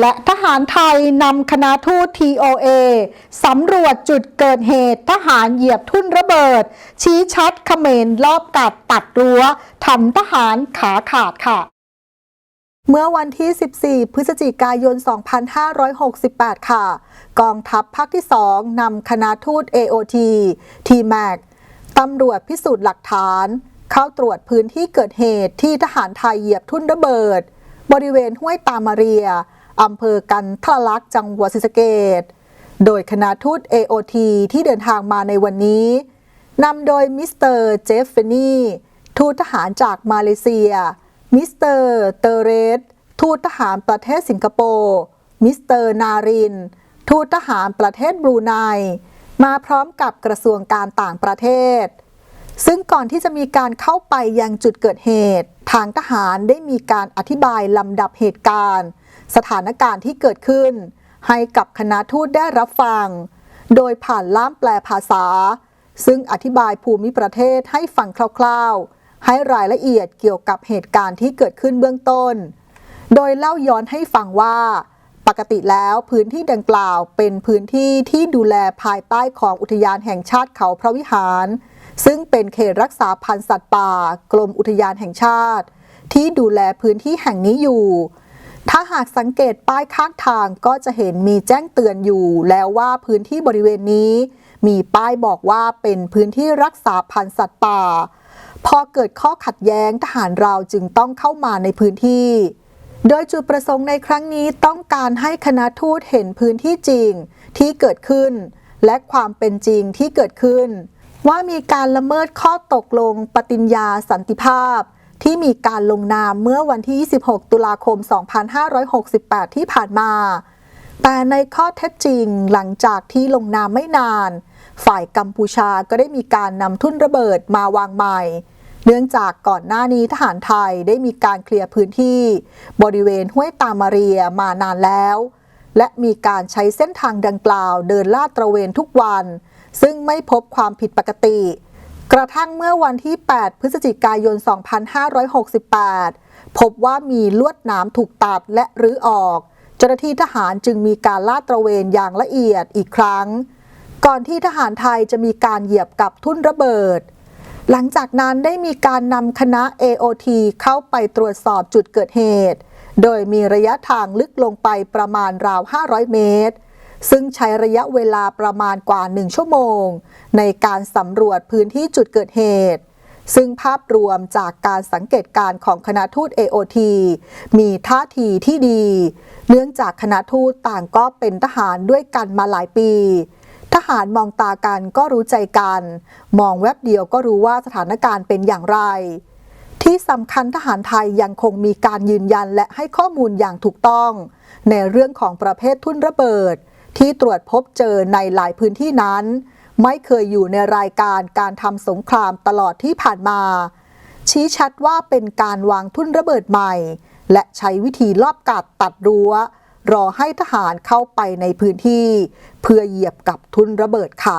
และทหารไทยนำคณะทูต TOA สำรวจจุดเกิดเหตุทหารเหยียบทุ่นระเบิด ชี้ชัดเขมรรอบกัดตัดรั้วทำทหารขาขาดค่ะเมื่อวันที่ 14 พฤศจิกายน 2568 ค่ะ กองทัพภาคที่ 2 นำคณะทูต AOT TMAC ตำรวจพิสูจน์หลักฐาน เข้าตรวจพื้นที่เกิดเหตุที่ทหารไทยเหยียบทุ่นระเบิด บริเวณห้วยตามาเรีย อำเภอกันทะลักจังหวัดศรีสะเกษโดยคณะทูต AOT ที่เดินทางมาในวันนี้นำโดยมิสเตอร์เจฟเฟนีทูตทหารจากมาเลเซีย มิสเตอร์เตเรสทูตทหารประเทศสิงคโปร์ มิสเตอร์นาริน ทูตทหารประเทศบรูไน มาพร้อมกับกระทรวงการต่างประเทศ ซึ่งก่อนที่จะมีการเข้าไปยังจุดเกิดเหตุ ทางทหารได้มีการอธิบายลำดับเหตุการณ์ สถานการณ์ที่เกิดขึ้น ให้กับคณะทูตได้รับฟัง โดยผ่านล่ามแปลภาษา ซึ่งอธิบายภูมิประเทศให้ฟังคร่าวๆ ให้รายละเอียดเกี่ยวกับเหตุการณ์ที่เกิดขึ้นเบื้องต้น โดยเล่าย้อนให้ฟังว่าปกติแล้วพื้นที่ดังกล่าวเป็นพื้นที่ที่ดูแลภายใต้ของอุทยานแห่งชาติเขาพระวิหาร ซึ่งเป็นเขตรักษาพันธุ์สัตว์ป่า กรมอุทยานแห่งชาติ ที่ดูแลพื้นที่แห่งนี้อยู่ ถ้าหากสังเกตป้ายข้างทางก็จะเห็นมีแจ้งเตือนอยู่แล้วว่าพื้นที่บริเวณนี้ มีป้ายบอกว่าเป็นพื้นที่รักษาพันธุ์สัตว์ป่า พอเกิดข้อขัดแย้งทหารเราจึงต้องเข้ามาในพื้นที่ โดยจุดประสงค์ในครั้งนี้ต้องการให้คณะทูตเห็นพื้นที่จริงที่เกิดขึ้น และความเป็นจริงที่เกิดขึ้น ว่ามีการละเมิดข้อตกลงปฏิญญาสันติภาพ ที่มีการลงนามเมื่อวันที่ 26 ตุลาคม 2568 ที่ผ่านมา แต่ในข้อเท็จจริงหลังจากที่ลงนามไม่นาน ฝ่ายกัมพูชาก็ได้มีการนำทุ่นระเบิดมาวางใหม่ เนื่องจากก่อนหน้านี้ทหารไทยได้มีการเคลียร์พื้นที่ บริเวณห้วยตามาเรียมานานแล้ว และมีการใช้เส้นทางดังกล่าวเดินลาดตระเวนทุกวัน ซึ่งไม่พบความผิดปกติ กระทั่งเมื่อวันที่ 8 พฤศจิกายน 2568 พบว่ามีลวดหนามถูกตัดและรื้อออก เจ้าหน้าที่ทหารจึงมีการลาดตระเวนอย่างละเอียดอีกครั้ง ก่อนที่ทหารไทยจะมีการเหยียบกับทุ่นระเบิด หลังจากนั้นได้มีการนำคณะ AOT เข้าไปตรวจสอบจุดเกิดเหตุ โดยมีระยะทางลึกลงไปประมาณราว 500 เมตร ซึ่งใช้ระยะเวลาประมาณกว่า 1 ชั่วโมง ในการสำรวจพื้นที่จุดเกิดเหตุ ซึ่งภาพรวมจากการสังเกตการณ์ของคณะทูต AOT มีท่าทีที่ดี เนื่องจากคณะทูตต่างก็เป็นทหารด้วยกันมาหลายปีทหารมองตากันก็รู้ใจกัน มองแวบเดียวก็รู้ว่าสถานการณ์เป็นอย่างไร ที่สำคัญทหารไทยยังคงมีการยืนยันและให้ข้อมูลอย่างถูกต้อง ในเรื่องของประเภททุ่นระเบิด ที่ตรวจพบเจอในหลายพื้นที่นั้น ไม่เคยอยู่ในรายการการทำสงครามตลอดที่ผ่านมา ชี้ชัดว่าเป็นการวางทุ่นระเบิดใหม่ และใช้วิธีลอบกัดตัดรั้ว รอให้ทหารเข้าไปในพื้นที่ เพื่อเหยียบกับทุ่นระเบิดค่ะ